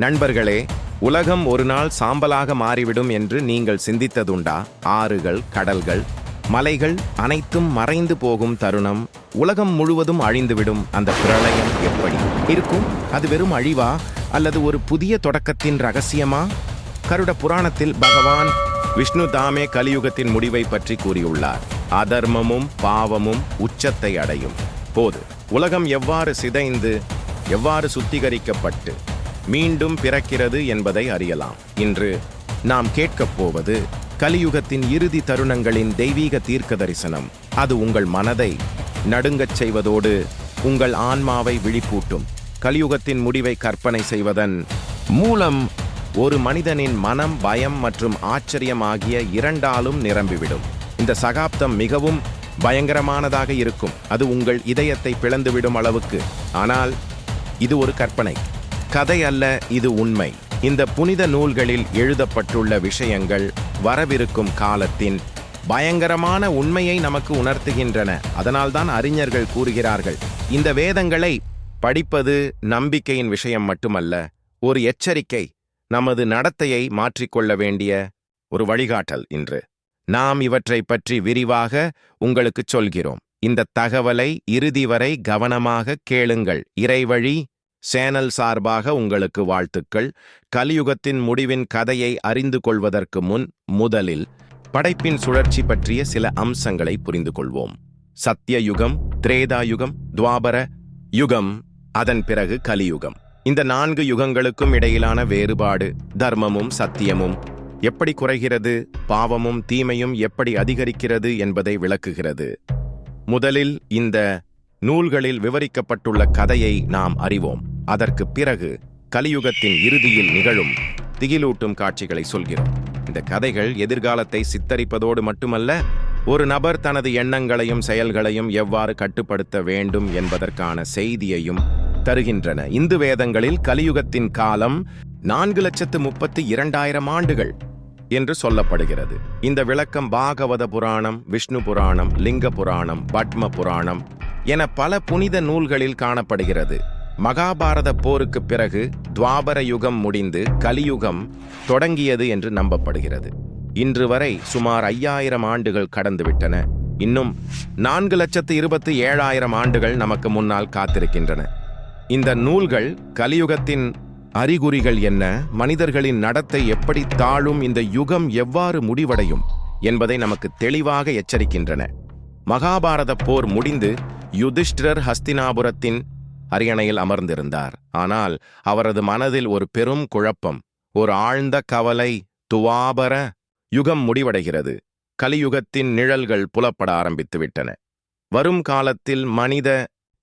நண்பர்களே உலகம் ஒரு நாள் சாம்பலாக மாறிவிடும் என்று நீங்கள் சிந்தித்ததுண்டா? ஆறுகள் கடல்கள் மலைகள் அனைத்தும் மறைந்து போகும் தருணம் உலகம் முழுவதும் அழிந்துவிடும். அந்த பிரளயம் எப்படி? இருக்கும்? அது வெறும் அழிவா? அல்லது ஒரு புதிய தொடக்கத்தின் ரகசியமா? கருட புராணத்தில் பகவான் விஷ்ணு தாமே கலியுகத்தின் முடிவை பற்றி கூறியுள்ளார். அதர்மமும் பாவமும் உச்சத்தை அடையும். போது உலகம் எவ்வாறு சிதைந்து எவ்வாறு சுத்திகரிக்கப்பட்டு மீண்டும் பிறக்கிறது என்பதை அறியலாம். இன்று நாம் கேட்கப் போவது கலியுகத்தின் இறுதி தருணங்களின் தெய்வீக தீர்க்க தரிசனம் அது உங்கள் மனதை நடுங்கச் செய்வதோடு உங்கள் ஆன்மாவை விழிப்பூட்டும். கலியுகத்தின் முடிவை கற்பனை செய்வதன் மூலம் ஒரு மனிதனின் மனம் பயம் மற்றும் ஆச்சரியம் ஆகிய இரண்டாலும் நிரம்பிவிடும். இந்த சகாப்தம் மிகவும் பயங்கரமானதாக இருக்கும். அது உங்கள் இதயத்தை பிளந்துவிடும் அளவுக்கு. ஆனால் இது ஒரு கற்பனை. கதை அல்ல இது உண்மை. இந்த புனித நூல்களில் எழுதப்பட்டுள்ள விஷயங்கள் வரவிருக்கும் காலத்தின் பயங்கரமான உண்மையை நமக்கு உணர்த்துகின்றன. அதனால்தான் அறிஞர்கள் கூறுகிறார்கள் இந்த வேதங்களை படிப்பது நம்பிக்கையின் விஷயம் மட்டுமல்ல ஒரு எச்சரிக்கை நமது நடத்தையை மாற்றிக்கொள்ள வேண்டிய ஒரு வழிகாட்டல் இன்று. நாம் இவற்றை பற்றி விரிவாக உங்களுக்குச் சொல்கிறோம். இந்த தகவலை இறுதி வரை கவனமாக கேளுங்கள். இறைவழி சேனல் சார்பாக உங்களுக்கு வாழ்த்துக்கள். கலியுகத்தின் முடிவின் கதையை அறிந்து கொள்வதற்கு முன் முதலில் படைப்பின் சுழற்சி பற்றிய சில அம்சங்களை புரிந்து கொள்வோம். சத்தியயுகம் திரேதாயுகம் துவாபர யுகம் அதன் பிறகு கலியுகம். இந்த நான்கு யுகங்களுக்கும் இடையிலான வேறுபாடு தர்மமும் சத்தியமும் எப்படி குறைகிறது பாவமும் தீமையும் எப்படி அதிகரிக்கிறது என்பதை விளக்குகிறது. முதலில் இந்த நூல்களில் விவரிக்கப்பட்டுள்ள கதையை நாம் அறிவோம். அதற்கு பிறகு கலியுகத்தின் இறுதியில் நிகழும் திகிலூட்டும் காட்சிகளை சொல்கிறோம். இந்த கதைகள் எதிர்காலத்தை சித்தரிப்பதோடு மட்டுமல்ல ஒரு நபர் தனது எண்ணங்களையும் செயல்களையும் எவ்வாறு கட்டுப்படுத்த வேண்டும் என்பதற்கான செய்தியையும் தருகின்றன. இந்து வேதங்களில் கலியுகத்தின் காலம் நான்கு லட்சத்து முப்பத்தி இரண்டாயிரம் ஆண்டுகள் என்று சொல்லப்படுகிறது. இந்த விளக்கம் பாகவத புராணம் விஷ்ணு புராணம் லிங்க புராணம் பட்ம புராணம் என பல புனித நூல்களில் காணப்படுகிறது. மகாபாரத போருக்கு பிறகு துவாபர யுகம் முடிந்து கலியுகம் தொடங்கியது என்று நம்பப்படுகிறது. இன்று வரை சுமார் ஐயாயிரம் ஆண்டுகள் கடந்துவிட்டன. இன்னும் நான்கு லட்சத்து இருபத்தி ஏழாயிரம் ஆண்டுகள் நமக்கு முன்னால் காத்திருக்கின்றன. இந்த நூல்கள் கலியுகத்தின் அறிகுறிகள் என்ன? மனிதர்களின் நடத்தை எப்படி தாழும்? இந்த யுகம் எவ்வாறு முடிவடையும்? என்பதை நமக்கு தெளிவாக எச்சரிக்கின்றன. மகாபாரத போர் முடிந்து யுதிஷ்டிரர் ஹஸ்தினாபுரத்தின் அரியணையில் அமர்ந்திருந்தார். ஆனால் அவரது மனதில் ஒரு பெரும் குழப்பம் ஒரு ஆழ்ந்த கவலை துவாபர யுகம் முடிவடைகிறது. கலியுகத்தின் நிழல்கள் புலப்பட ஆரம்பித்துவிட்டன. வரும் காலத்தில் மனித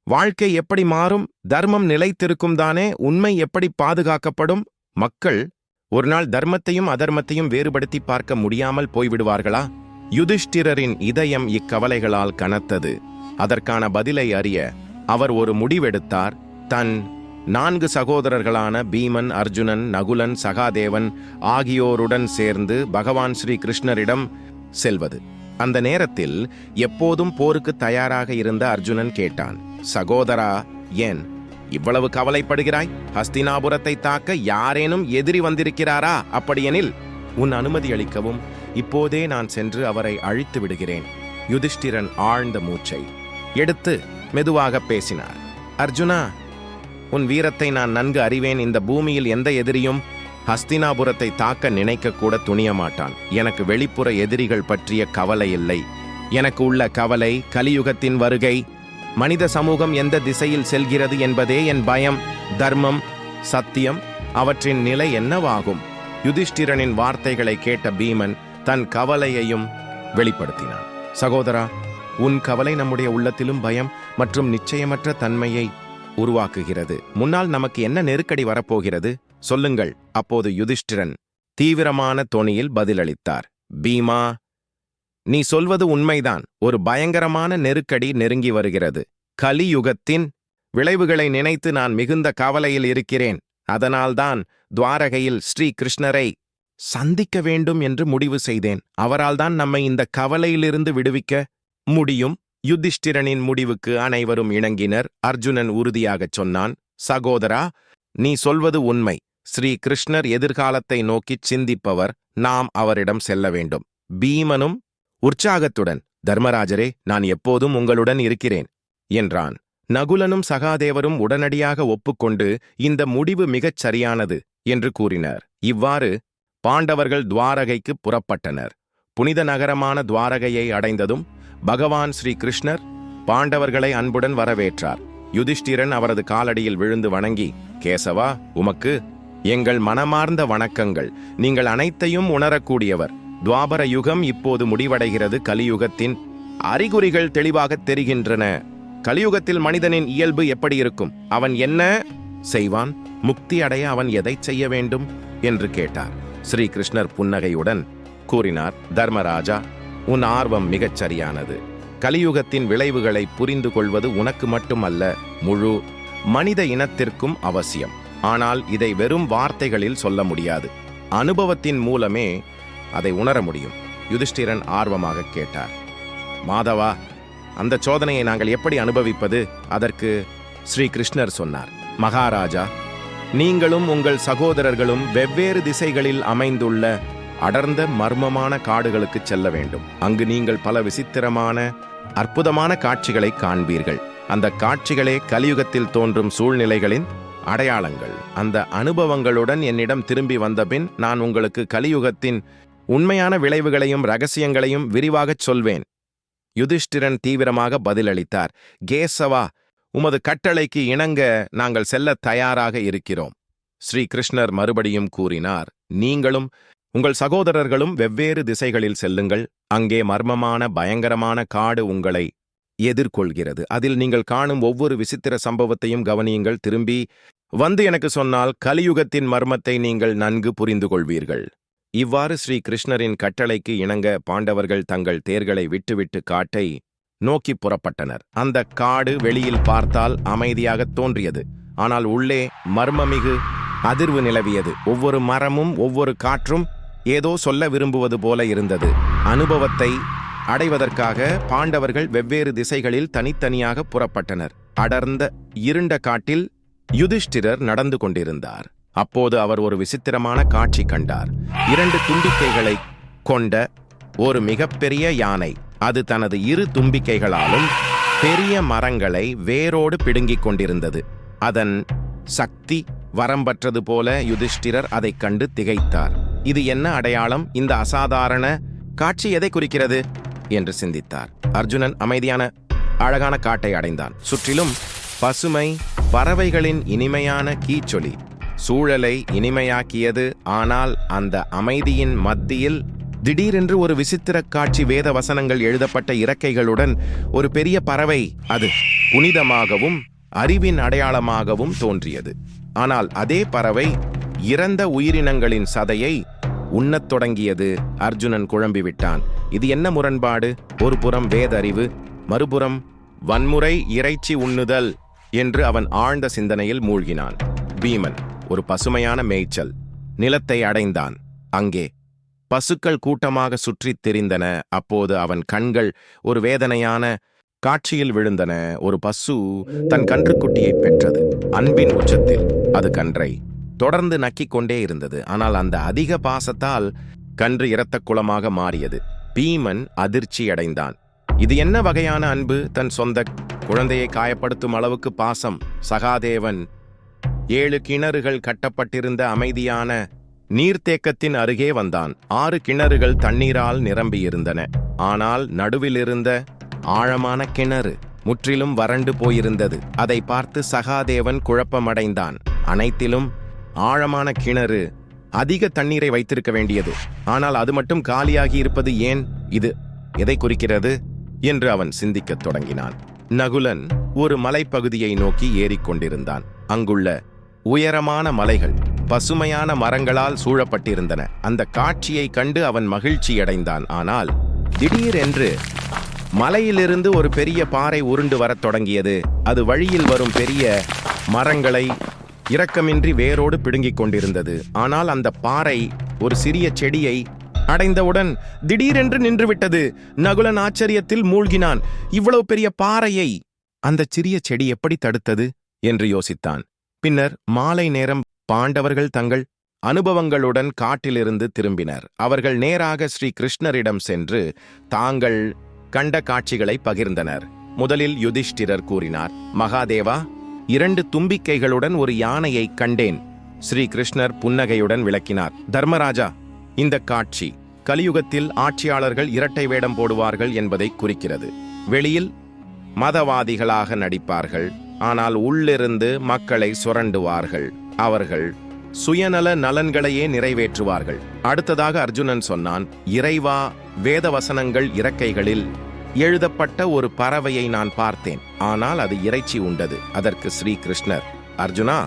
வாழ்க்கை எப்படி மாறும்? தர்மம் நிலைத்திருக்கும் தானே? உண்மை எப்படி பாதுகாக்கப்படும்? மக்கள் ஒரு நாள் தர்மத்தையும் அதர்மத்தையும் வேறுபடுத்தி பார்க்க முடியாமல் போய்விடுவார்களா? யுதிஷ்டிரரின் இதயம் இக்கவலைகளால் கனத்தது. அதற்கான பதிலை அறிய அவர் ஒரு முடிவெடுத்தார். தன் நான்கு சகோதரர்களான பீமன் அர்ஜுனன் நகுலன் சகாதேவன் ஆகியோருடன் சேர்ந்து பகவான் ஸ்ரீ கிருஷ்ணரிடம் செல்வது. அந்த நேரத்தில் எப்போதும் போருக்கு தயாராக இருந்த அர்ஜுனன் கேட்டான் சகோதரா ஏன் இவ்வளவு கவலைப்படுகிறாய்? ஹஸ்தினாபுரத்தை தாக்க யாரேனும் எதிரி வந்திருக்கிறாரா? அப்படியெனில் உன் அனுமதி அளிக்கவும். இப்போதே நான் சென்று அவரை அழித்து விடுகிறேன். யுதிஷ்டிரன் ஆழ்ந்த மூச்சை எடுத்து மெதுவாக பேசினார். அர்ஜுனா உன் வீரத்தை நான் நன்கு அறிவேன். இந்த பூமியில் எந்த எதிரியும் ஹஸ்தினாபுரத்தை தாக்க நினைக்கக்கூட துணிய மாட்டான் எனக்கு வெளிப்புற எதிரிகள் பற்றிய கவலை இல்லை. எனக்கு உள்ள கவலை கலியுகத்தின் வருகை மனித சமூகம் எந்த திசையில் செல்கிறது என்பதே என் பயம் தர்மம் சத்தியம். அவற்றின் நிலை என்னவாகும்? யுதிஷ்டிரனின் வார்த்தைகளை கேட்ட பீமன் தன் கவலையையும் வெளிப்படுத்தினான். சகோதரா உன் கவலை நம்முடைய உள்ளத்திலும் பயம் மற்றும் நிச்சயமற்ற தன்மையை உருவாக்குகிறது. முன்னால் நமக்கு என்ன நெருக்கடி வரப்போகிறது? சொல்லுங்கள். அப்போது யுதிஷ்டிரன் தீவிரமான தொனியில் பதிலளித்தார். பீமா நீ சொல்வது உண்மைதான். ஒரு பயங்கரமான நெருக்கடி நெருங்கி வருகிறது. கலியுகத்தின் விளைவுகளை நினைத்து நான் மிகுந்த கவலையில் இருக்கிறேன். அதனால்தான் துவாரகையில் ஸ்ரீ கிருஷ்ணரை சந்திக்க வேண்டும் என்று முடிவு செய்தேன். அவரால்தான் நம்மை இந்த கவலையிலிருந்து விடுவிக்க முடியும். யுதிஷ்டிரனின் முடிவுக்கு அனைவரும் இணங்கினர். அர்ஜுனன் உறுதியாகச் சொன்னான் சகோதரா நீ சொல்வது உண்மை. ஸ்ரீ கிருஷ்ணர் எதிர்காலத்தை நோக்கிச் சிந்திப்பவர். நாம் அவரிடம் செல்ல வேண்டும். பீமனும் உற்சாகத்துடன் தர்மராஜரே நான் எப்போதும் உங்களுடன் இருக்கிறேன் என்றான். நகுலனும் சகாதேவரும் உடனடியாக ஒப்புக்கொண்டு இந்த முடிவு மிகச் சரியானது என்று கூறினர். இவ்வாறு பாண்டவர்கள் துவாரகைக்கு புறப்பட்டனர். புனித நகரமான துவாரகையை அடைந்ததும் பகவான் ஸ்ரீ கிருஷ்ணர் பாண்டவர்களை அன்புடன் வரவேற்றார். யுதிஷ்டிரன் அவரது காலடியில் விழுந்து வணங்கி கேசவா உமக்கு எங்கள் மனமார்ந்த வணக்கங்கள். நீங்கள் அனைத்தையும் உணரக்கூடியவர். துவாபர யுகம் இப்போது முடிவடைகிறது. கலியுகத்தின் அறிகுறிகள் தெளிவாகத் தெரிகின்றன. கலியுகத்தில் மனிதனின் இயல்பு எப்படி இருக்கும்? அவன் என்ன செய்வான்? முக்தி அடைய அவன் எதைச் செய்ய வேண்டும்? என்று கேட்டார். ஸ்ரீகிருஷ்ணர் புன்னகையுடன் கூறினார் தர்மராஜா உன் ஆர்வம் மிகச் சரியானது. கலியுகத்தின் விளைவுகளை புரிந்து கொள்வது உனக்கு மட்டுமல்ல முழு மனித இனத்திற்கும் அவசியம். ஆனால் இதை வெறும் வார்த்தைகளில் சொல்ல முடியாது. அனுபவத்தின் மூலமே அதை உணர முடியும் யுதிஷ்டிரன் ஆர்வமாக கேட்டார். மாதவா அந்த சோதனையை நாங்கள் எப்படி அனுபவிப்பது? அதற்கு ஸ்ரீ கிருஷ்ணர் சொன்னார் மகாராஜா நீங்களும் உங்கள் சகோதரர்களும் வெவ்வேறு திசைகளில் அமைந்துள்ள அடர்ந்த மர்மமான காடுகளுக்கு செல்ல வேண்டும். அங்கு நீங்கள் பல விசித்திரமான அற்புதமான காட்சிகளை காண்பீர்கள். அந்த காட்சிகளே கலியுகத்தில் தோன்றும் சூழ்நிலைகளின் அடையாளங்கள். அந்த அனுபவங்களுடன் என்னிடம் திரும்பி வந்தபின் நான் உங்களுக்கு கலியுகத்தின் உண்மையான விளைவுகளையும் ரகசியங்களையும் விரிவாகச் சொல்வேன். யுதிஷ்டிரன் தீவிரமாக பதிலளித்தார் கேசவா உமது கட்டளைக்கு இணங்க நாங்கள் செல்ல தயாராக இருக்கிறோம். ஸ்ரீ கிருஷ்ணர் மறுபடியும் கூறினார் நீங்களும் உங்கள் சகோதரர்களும் வெவ்வேறு திசைகளில் செல்லுங்கள். அங்கே மர்மமான பயங்கரமான காடு உங்களை எதிர்கொள்கிறது. அதில் நீங்கள் காணும் ஒவ்வொரு விசித்திர சம்பவத்தையும் கவனியுங்கள். திரும்பி வந்து எனக்கு சொன்னால் கலியுகத்தின் மர்மத்தை நீங்கள் நன்கு புரிந்து கொள்வீர்கள் இவ்வாறு ஸ்ரீ கிருஷ்ணரின் கட்டளைக்கு இணங்க பாண்டவர்கள் தங்கள் தேர்களை விட்டுவிட்டு காட்டை நோக்கி புறப்பட்டனர். அந்த காடு வெளியில் பார்த்தால் அமைதியாகத் தோன்றியது. ஆனால் உள்ளே மர்மமிகு அதிர்வு நிலவியது. ஒவ்வொரு மரமும் ஒவ்வொரு காற்றும் ஏதோ சொல்ல விரும்புவது போல இருந்தது. அனுபவத்தை அடைவதற்காக பாண்டவர்கள் வெவ்வேறு திசைகளில் தனித்தனியாக புறப்பட்டனர். அடர்ந்த இருண்ட காட்டில் யுதிஷ்டிரர் நடந்து கொண்டிருந்தார். அப்போது அவர் ஒரு விசித்திரமான காட்சி கண்டார். இரண்டு தும்பிக்கைகளை கொண்ட ஒரு மிகப்பெரிய யானை. அது தனது இரு தும்பிக்கைகளாலும் பெரிய மரங்களை வேரோடு பிடுங்கிக் கொண்டிருந்தது. அதன் சக்தி வரம்பற்றது போல யுதிஷ்டிரர் அதைக் கண்டு திகைத்தார். இது என்ன அடையாளம்? இந்த அசாதாரண காட்சி எதை குறிக்கிறது? என்று சிந்தித்தார். அர்ஜுனன் அமைதியான அழகான காட்டை அடைந்தான். சுற்றிலும் பசுமை பறவைகளின் இனிமையான கீச்சொலி. சூழலை இனிமையாக்கியது. ஆனால் அந்த அமைதியின் மத்தியில் திடீரென்று ஒரு விசித்திர காட்சி வேத வசனங்கள் எழுதப்பட்ட இறக்கைகளுடன் ஒரு பெரிய பறவை அது புனிதமாகவும் அறிவின் அடையாளமாகவும் தோன்றியது. ஆனால் அதே பறவை இறந்த உயிரினங்களின் சதையை உண்ணத் தொடங்கியது. அர்ஜுனன் குழம்பிவிட்டான் இது என்ன முரண்பாடு? ஒரு புறம் வேதறிவு மறுபுறம் வன்முறை இறைச்சி உண்ணுதல் என்று அவன் ஆழ்ந்த சிந்தனையில் மூழ்கினான். பீமன் ஒரு பசுமையான மேய்ச்சல் நிலத்தை அடைந்தான். அங்கே பசுக்கள் கூட்டமாக சுற்றித் திரிந்தன. அப்போது அவன் கண்கள் ஒரு வேதனையான காட்சியில் விழுந்தன. ஒரு பசு தன் கன்றுக்குட்டியை பெற்றது. அன்பின் உச்சத்தில் அது கன்றை தொடர்ந்து நக்கிக் கொண்டே இருந்தது. ஆனால் அந்த அதிக பாசத்தால் கன்று இரத்த குளமாக மாறியது. பீமன் அதிர்ச்சி அடைந்தான். இது என்ன வகையான அன்பு? தன் சொந்த குழந்தையை காயப்படுத்தும் அளவுக்கு பாசம். சகாதேவன் ஏழு கிணறுகள் கட்டப்பட்டிருந்த அமைதியான நீர்த்தேக்கத்தின் அருகே வந்தான். ஆறு கிணறுகள் தண்ணீரால் நிரம்பியிருந்தன. ஆனால் நடுவிலிருந்த ஆழமான கிணறு முற்றிலும் வறண்டு போயிருந்தது. அதை பார்த்து சகாதேவன் குழப்பமடைந்தான். அனைத்திலும் ஆழமான கிணறு அதிக தண்ணீரை வைத்திருக்க வேண்டியது. ஆனால் அது மட்டும் காலியாகி இருப்பது ஏன்? இது எதை குறிக்கிறது? என்று அவன் சிந்திக்கத் தொடங்கினான். நகுலன் ஒரு மலைப்பகுதியை நோக்கி ஏறிக்கொண்டிருந்தான் அங்குள்ள உயரமான மலைகள் பசுமையான மரங்களால் சூழப்பட்டிருந்தன. அந்த காட்சியை கண்டு அவன் மகிழ்ச்சியடைந்தான். ஆனால் திடீரென்று மலையிலிருந்து ஒரு பெரிய பாறை உருண்டு வரத் தொடங்கியது. அது வழியில் வரும் பெரிய மரங்களை இரக்கமின்றி வேரோடு பிடுங்கிக் கொண்டிருந்தது. ஆனால் அந்த பாறை ஒரு சிறிய செடியை அடைந்தவுடன் திடீரென்று நின்றுவிட்டது. நகுலன் ஆச்சரியத்தில் மூழ்கினான். இவ்வளவு பெரிய பாறையை அந்த சிறிய செடி எப்படி தடுத்தது? என்று யோசித்தான். பின்னர் மாலை நேரம் பாண்டவர்கள் தங்கள் அனுபவங்களுடன் காட்டிலிருந்து திரும்பினர். அவர்கள் நேராக ஸ்ரீ கிருஷ்ணரிடம் சென்று தாங்கள் கண்ட காட்சிகளை பகிர்ந்தனர். முதலில் யுதிஷ்டிரர் கூறினார் மகாதேவா இரண்டு தும்பிக்கைகளுடன் ஒரு யானையை கண்டேன். ஸ்ரீ கிருஷ்ணர் புன்னகையுடன் விளக்கினார். தர்மராஜா இந்த காட்சி கலியுகத்தில் ஆட்சியாளர்கள் இரட்டை வேடம் போடுவார்கள் என்பதை குறிக்கிறது. வெளியில் மதவாதிகளாக நடிப்பார்கள் ஆனால் உள்ளிருந்து மக்களை சுரண்டுவார்கள். அவர்கள் சுயநல நலன்களையே நிறைவேற்றுவார்கள். அடுத்ததாக அர்ஜுனன் சொன்னான் இறைவா வேத வசனங்கள் இறக்கைகளில் எழுதப்பட்ட ஒரு பறவையை நான் பார்த்தேன். ஆனால் அது இறைச்சி உண்டது. அதற்கு ஸ்ரீ கிருஷ்ணர் அர்ஜுனா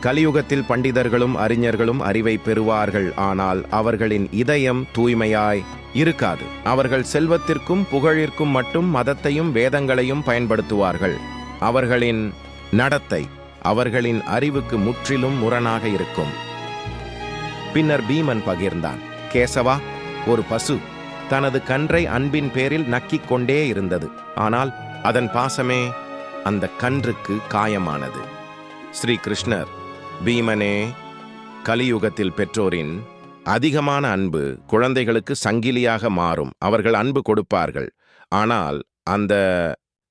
கலியுகத்தில் பண்டிதர்களும் அறிஞர்களும் அறிவை பெறுவார்கள். ஆனால் அவர்களின் இதயம் தூய்மையாய் இருக்காது. அவர்கள் செல்வத்திற்கும் புகழிற்கும் மட்டும் மதத்தையும் வேதங்களையும் பயன்படுத்துவார்கள். அவர்களின் நடத்தை அவர்களின் அறிவுக்கு முற்றிலும் முரணாக இருக்கும். பின்னர் பீமன் பகிர்ந்தான் கேசவா ஒரு பசு தனது கன்றை அன்பின் பேரில் நக்கிக் கொண்டே இருந்தது. ஆனால் அதன் பாசமே அந்த கன்றுக்கு காயமானது. ஸ்ரீ கிருஷ்ணர் பீமனே கலியுகத்தில் பெற்றோரின் அதிகமான அன்பு குழந்தைகளுக்கு சங்கிலியாக மாறும். அவர்கள் அன்பு கொடுப்பார்கள். ஆனால் அந்த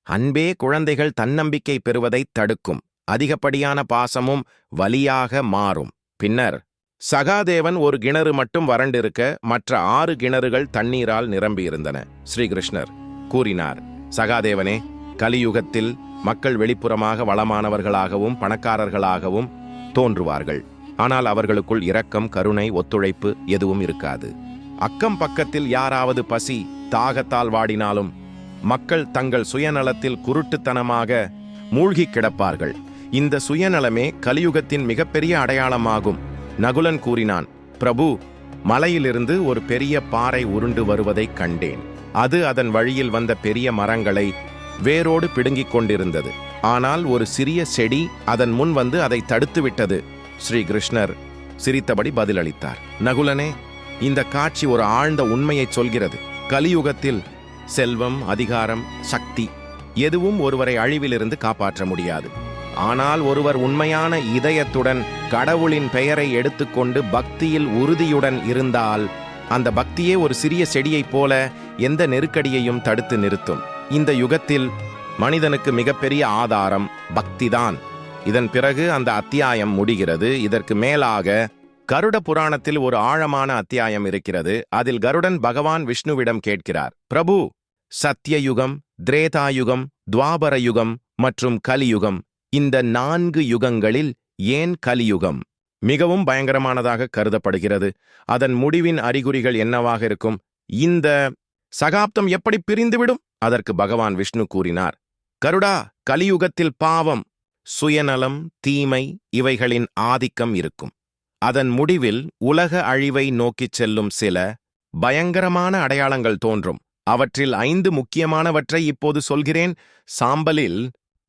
அன்பே குழந்தைகள் தன்னம்பிக்கை பெறுவதைத் தடுக்கும். அதிகப்படியான பாசமும் வலியாக மாறும். பின்னர் சகாதேவன் ஒரு கிணறு மட்டும் வறண்டிருக்க மற்ற ஆறு கிணறுகள் தண்ணீரால் நிரம்பியிருந்தன. ஸ்ரீகிருஷ்ணர் கூறினார் சகாதேவனே கலியுகத்தில் மக்கள் வெளிப்புறமாக வளமானவர்களாகவும் பணக்காரர்களாகவும் தோன்றுவார்கள். ஆனால் அவர்களுக்குள் இரக்கம் கருணை ஒத்துழைப்பு எதுவும் இருக்காது. அக்கம் பக்கத்தில் யாராவது பசி தாகத்தால் வாடினாலும் மக்கள் தங்கள் சுயநலத்தில் குருட்டுத்தனமாக மூழ்கி கிடப்பார்கள். இந்த சுயநலமே கலியுகத்தின் மிகப்பெரிய அடையாளமாகும். நகுலன் கூறினான் பிரபு மலையிலிருந்து ஒரு பெரிய பாறை உருண்டு வருவதைக் கண்டேன். அது அதன் வழியில் வந்த பெரிய மரங்களை வேரோடு பிடுங்கிக் கொண்டிருந்தது. ஆனால் ஒரு சிறிய செடி அதன் முன் வந்து அதை தடுத்துவிட்டது. ஸ்ரீ கிருஷ்ணர் சிரித்தபடி பதிலளித்தார் நகுலனே இந்த காட்சி ஒரு ஆழ்ந்த உண்மையைச் சொல்கிறது. கலியுகத்தில் செல்வம் அதிகாரம் சக்தி எதுவும் ஒருவரை அழிவிலிருந்து காப்பாற்ற முடியாது. ஆனால் ஒருவர் உண்மையான இதயத்துடன் கடவுளின் பெயரை எடுத்துக்கொண்டு பக்தியில் உறுதியுடன் இருந்தால் அந்த பக்தியே ஒரு சிறிய செடியைப் போல எந்த நெருக்கடியையும் தடுத்து நிறுத்தும். இந்த யுகத்தில் மனிதனுக்கு மிகப்பெரிய ஆதாரம் பக்திதான். இதன் பிறகு அந்த அத்தியாயம் முடிகிறது. இதற்கு மேலாக கருட புராணத்தில் ஒரு ஆழமான அத்தியாயம் இருக்கிறது. அதில் கருடன் பகவான் விஷ்ணுவிடம் கேட்கிறார் பிரபு சத்தியயுகம் திரேதாயுகம் துவாபர யுகம் மற்றும் கலியுகம் இந்த நான்கு யுகங்களில் ஏன் கலியுகம்? மிகவும் பயங்கரமானதாக கருதப்படுகிறது. அதன் முடிவின் அறிகுறிகள் என்னவாக இருக்கும்? இந்த சகாப்தம் எப்படி பிரிந்துவிடும்? அதற்கு பகவான் விஷ்ணு கூறினார். கருடா கலியுகத்தில் பாவம் சுயநலம் தீமை இவைகளின் ஆதிக்கம் இருக்கும். அதன் முடிவில் உலக அழிவை நோக்கிச் செல்லும் சில பயங்கரமான அடையாளங்கள் தோன்றும். அவற்றில் ஐந்து முக்கியமானவற்றை இப்போது சொல்கிறேன். சாம்பலில்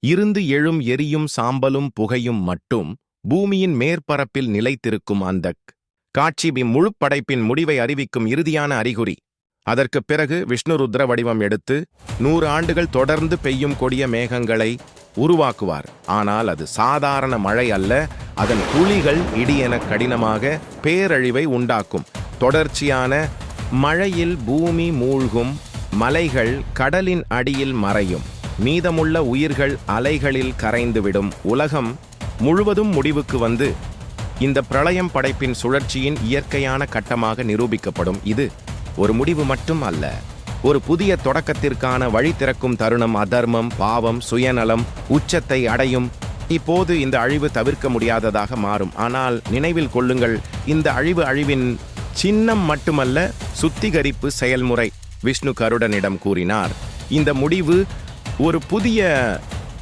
இருந்து எழும் எரியும் சாம்பலும் புகையும் மட்டும் பூமியின் மேற்பரப்பில் நிலைத்திருக்கும் அந்த காட்சி முழு படைப்பின் முடிவை அறிவிக்கும் இறுதியான அறிகுறி. அதற்குப் பிறகு விஷ்ணு ருத்ர வடிவம் எடுத்து நூறு ஆண்டுகள் தொடர்ந்து பெய்யும் கொடிய மேகங்களை உருவாக்குவார். ஆனால் அது சாதாரண மழை அல்ல அதன் துளிகள் இடியென கடினமாக பேரழிவை உண்டாக்கும். தொடர்ச்சியான மழையில் பூமி மூழ்கும் மலைகள் கடலின் அடியில் மறையும். மீதமுள்ள உயிர்கள் அலைகளில் கரைந்துவிடும். உலகம் முழுவதும் முடிவுக்கு வந்து இந்த பிரளயம் படைப்பின் சுழற்சியின் இயற்கையான கட்டமாக நிரூபிக்கப்படும். இது ஒரு முடிவு மட்டும் அல்ல. ஒரு புதிய தொடக்கத்திற்கான வழி திறக்கும் தருணம் அதர்மம் பாவம் சுயநலம் உச்சத்தை அடையும். இப்போது இந்த அழிவு தவிர்க்க முடியாததாக மாறும். ஆனால் நினைவில் கொள்ளுங்கள் இந்த அழிவு அழிவின் சின்னம் மட்டுமல்ல சுத்திகரிப்பு செயல்முறை. விஷ்ணு கருடனிடம் கூறினார் இந்த முடிவு ஒரு புதிய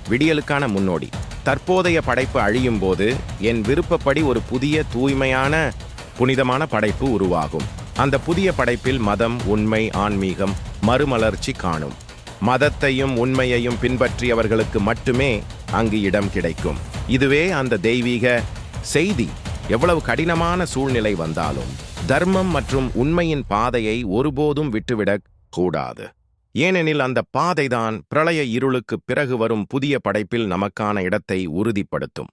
விடியலுக்கான முன்னோடி. தற்போதைய படைப்பு அழியும் போது என் விருப்பப்படி ஒரு புதிய தூய்மையான புனிதமான படைப்பு உருவாகும். அந்த புதிய படைப்பில் மதம் உண்மை ஆன்மீகம் மறுமலர்ச்சி காணும். மதத்தையும் உண்மையையும் பின்பற்றியவர்களுக்கு மட்டுமே அங்கு இடம் கிடைக்கும். இதுவே அந்த தெய்வீக செய்தி. எவ்வளவு கடினமான சூழ்நிலை வந்தாலும் தர்மம் மற்றும் உண்மையின் பாதையை ஒருபோதும் விட்டுவிடக் கூடாது. ஏனெனில் அந்த பாதைதான் பிரளய இருளுக்கு பிறகு வரும் புதிய படைப்பில் நமக்கான இடத்தை உறுதிப்படுத்தும்.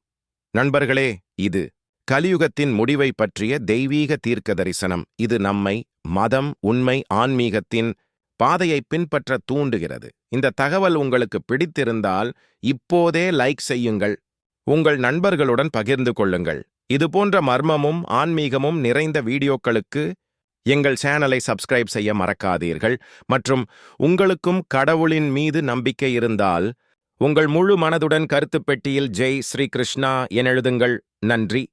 நண்பர்களே இது கலியுகத்தின் முடிவை பற்றிய தெய்வீக தீர்க்க தரிசனம் இது நம்மை மதம் உண்மை ஆன்மீகத்தின் பாதையை பின்பற்ற தூண்டுகிறது. இந்த தகவல் உங்களுக்கு பிடித்திருந்தால் இப்போதே லைக் செய்யுங்கள். உங்கள் நண்பர்களுடன் பகிர்ந்து கொள்ளுங்கள். இதுபோன்ற மர்மமும் ஆன்மீகமும் நிறைந்த வீடியோக்களுக்கு எங்கள் சேனலை சப்ஸ்கிரைப் செய்ய மறக்காதீர்கள். மற்றும் உங்களுக்கும் கடவுளின் மீது நம்பிக்கை இருந்தால் உங்கள் முழு மனதுடன் கருத்துப் பெட்டியில் ஜெய் ஸ்ரீ கிருஷ்ணா என எழுதுங்கள். நன்றி.